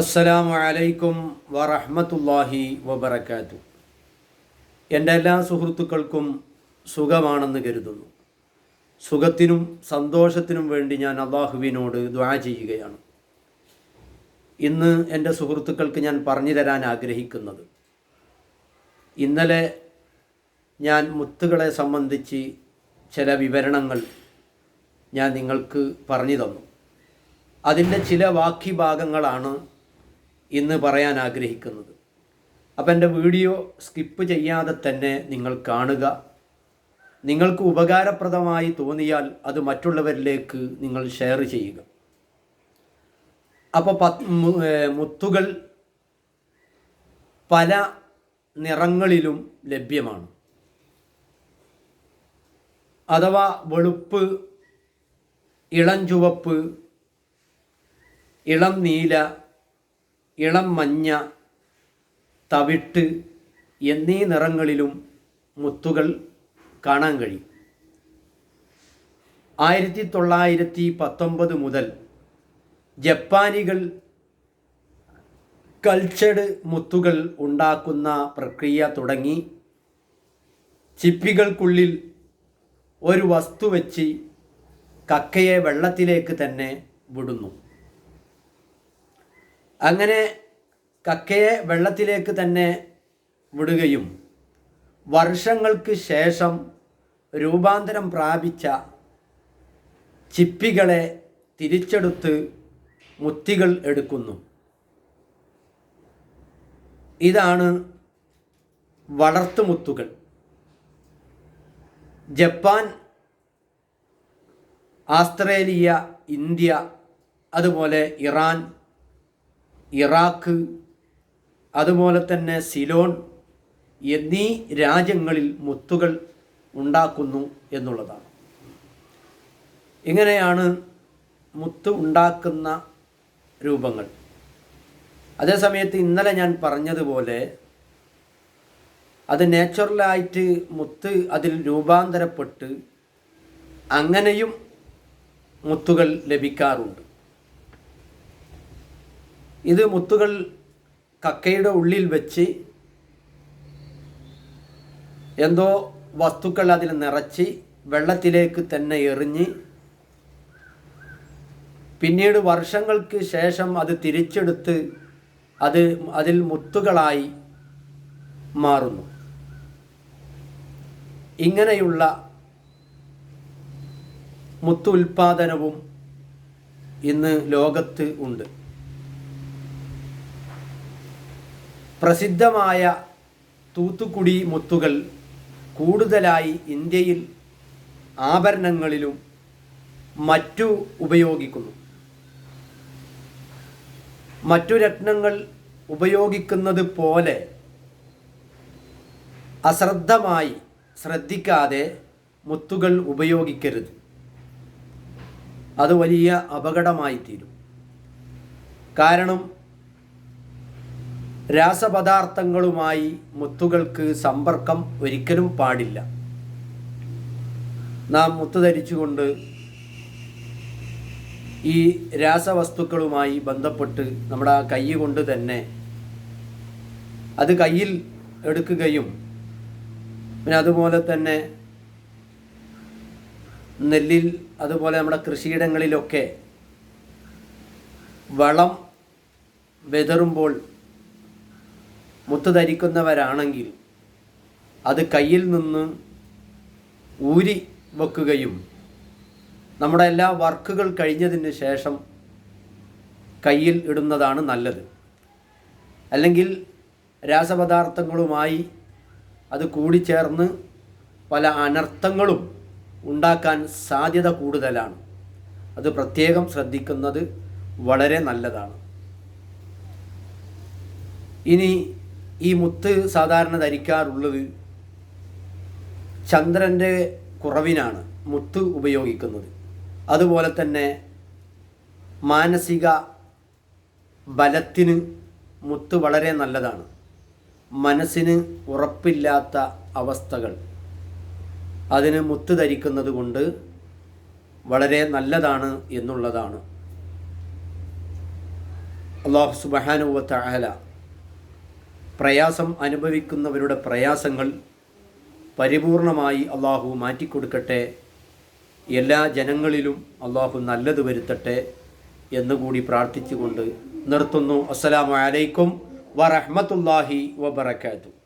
അസ്സലാമു അലൈക്കും വറഹമത്തല്ലാഹി വബർക്കാത്തു എന്റെ എല്ലാ സുഹൃത്തുക്കൾക്കും സുഖമാണെന്ന് കരുതുന്നു. സുഖത്തിനും സന്തോഷത്തിനും വേണ്ടി ഞാൻ അള്ളാഹുവിനോട് ദ്വാ ചെയ്യുകയാണ്. ഇന്ന് എന്റെ സുഹൃത്തുക്കൾക്ക് ഞാൻ പറഞ്ഞു തരാൻ ആഗ്രഹിക്കുന്നത്. ഇന്നലെ ഞാൻ മുത്തുകളെ സംബന്ധിച്ച് ചില വിവരണങ്ങൾ ഞാൻ നിങ്ങൾക്ക് പറഞ്ഞു തന്നു. അതിന്റെ ചില ബാക്കി ഭാഗങ്ങളാണ് ഇന്ന് പറയാൻ ആഗ്രഹിക്കുന്നത്. അപ്പം എന്റെ വീഡിയോ സ്കിപ്പ് ചെയ്യാതെ തന്നെ നിങ്ങൾ കാണുക. നിങ്ങൾക്ക് ഉപകാരപ്രദമായി തോന്നിയാൽ അത് മറ്റുള്ളവരിലേക്ക് നിങ്ങൾ ഷെയർ ചെയ്യുക. അപ്പോൾ പത്ത് മുത്തുകൾ പല നിറങ്ങളിലും ലഭ്യമാണ്. അഥവാ വെളുപ്പ് ഇളം ചുവപ്പ് ഇളം നീല ഇളം മഞ്ഞ തവിട്ട് എന്നീ നിറങ്ങളിലും മുത്തുകൾ കാണാൻ കഴിയും. ആയിരത്തി തൊള്ളായിരത്തി പത്തൊമ്പത് മുതൽ ജപ്പാനികൾ കൾച്ചഡ് മുത്തുകൾ ഉണ്ടാക്കുന്ന പ്രക്രിയ തുടങ്ങി ചിപ്പികൾക്കുള്ളിൽ ഒരു വസ്തു വെച്ച് കക്കയെ വെള്ളത്തിലേക്ക് തന്നെ വിടുന്നു. അങ്ങനെ കക്കയെ വെള്ളത്തിലേക്ക് തന്നെ വിടുകയും വർഷങ്ങൾക്ക് ശേഷം രൂപാന്തരം പ്രാപിച്ച ചിപ്പികളെ തിരിച്ചെടുത്ത് മുത്തികൾ എടുക്കുന്നു. ഇതാണ് വളർത്തുമുത്തുകൾ ജപ്പാൻ ആസ്ട്രേലിയ ഇന്ത്യ അതുപോലെ ഇറാൻ ഇറാഖ് അതുപോലെ തന്നെ സിലോൺ എന്നീ രാജ്യങ്ങളിൽ മുത്തുകൾ ഉണ്ടാക്കുന്നു എന്നുള്ളതാണ്. ഇങ്ങനെയാണ് മുത്ത് ഉണ്ടാക്കുന്ന രൂപങ്ങൾ. അതേസമയത്ത് ഇന്നലെ ഞാൻ പറഞ്ഞതുപോലെ അത് നാച്ചുറലായിട്ട് മുത്ത് അതിൽ രൂപാന്തരപ്പെട്ട് അങ്ങനെയും മുത്തുകൾ ലഭിക്കാറുണ്ട്. ഇത് മുത്തുകൾ കക്കയുടെ ഉള്ളിൽ വെച്ച് എന്തോ വസ്തുക്കൾ അതിൽ നിറച്ച് വെള്ളത്തിലേക്ക് തന്നെ എറിഞ്ഞ് പിന്നീട് വർഷങ്ങൾക്ക് ശേഷം അത് തിരിച്ചെടുത്ത് അത് അതിൽ മുത്തുകളായി മാറുന്നു. ഇങ്ങനെയുള്ള മുത്തു ഉൽപാദനവും ഇന്ന് ലോകത്ത് ഉണ്ട്. പ്രസിദ്ധമായ തൂത്തുക്കുടി മുത്തുകൾ കൂടുതലായി ഇന്ത്യയിൽ ആഭരണങ്ങളിലും മറ്റു ഉപയോഗിക്കുന്നു. മറ്റു രത്നങ്ങൾ ഉപയോഗിക്കുന്നത് പോലെ അശ്രദ്ധമായി ശ്രദ്ധിക്കാതെ മുത്തുകൾ ഉപയോഗിക്കരുത്. അത് വലിയ അപകടമായി തീരും കാരണം രാസപദാർത്ഥങ്ങളുമായി മുത്തുകൾക്ക് സമ്പർക്കം ഒരിക്കലും പാടില്ല. നാം മുത്തു ധരിച്ചുകൊണ്ട് ഈ രാസവസ്തുക്കളുമായി ബന്ധപ്പെട്ട് നമ്മുടെ ആ കൈ കൊണ്ട് തന്നെ അത് കയ്യിൽ എടുക്കുകയും പിന്നെ അതുപോലെ തന്നെ നെല്ലിൽ അതുപോലെ നമ്മുടെ കൃഷിയിടങ്ങളിലൊക്കെ വളം വെതറുമ്പോൾ മുത്ത് ധരിക്കുന്നവരാണെങ്കിൽ അത് കയ്യിൽ നിന്ന് ഊരി വെക്കുകയും നമ്മുടെ എല്ലാ വർക്കുകൾ കഴിഞ്ഞതിന് ശേഷം കയ്യിൽ ഇടുന്നതാണ് നല്ലത്. അല്ലെങ്കിൽ രാസപദാർത്ഥങ്ങളുമായി അത് കൂടിച്ചേർന്ന് പല അനർത്ഥങ്ങളും ഉണ്ടാക്കാൻ സാധ്യത കൂടുതലാണ്. അത് പ്രത്യേകം ശ്രദ്ധിക്കുന്നത് വളരെ നല്ലതാണ്. ഇനി ഈ മുത്ത് സാധാരണ ധരിക്കാറുള്ളത് ചന്ദ്രന്റെ കുറവിനാണ് മുത്ത് ഉപയോഗിക്കുന്നത്. അതുപോലെ തന്നെ മാനസിക ബലത്തിന് മുത്ത് വളരെ നല്ലതാണ്. മനസ്സിന് ഉറപ്പില്ലാത്ത അവസ്ഥകൾ. അതിന് മുത്ത് ധരിക്കുന്നത് കൊണ്ട് വളരെ നല്ലതാണ് എന്നുള്ളതാണ്. അള്ളാഹു സുബാനുവത്ത അഹല പ്രയാസം അനുഭവിക്കുന്നവരുടെ പ്രയാസങ്ങൾ പരിപൂർണമായി അള്ളാഹു മാറ്റിക്കൊടുക്കട്ടെ. എല്ലാ ജനങ്ങളിലും അള്ളാഹു നല്ലത് വരുത്തട്ടെ എന്നുകൂടി പ്രാർത്ഥിച്ചുകൊണ്ട് നിർത്തുന്നു. അസ്സലാമു അലൈക്കും വറഹ്മത്തുള്ളാഹി വബറകാതുഹു.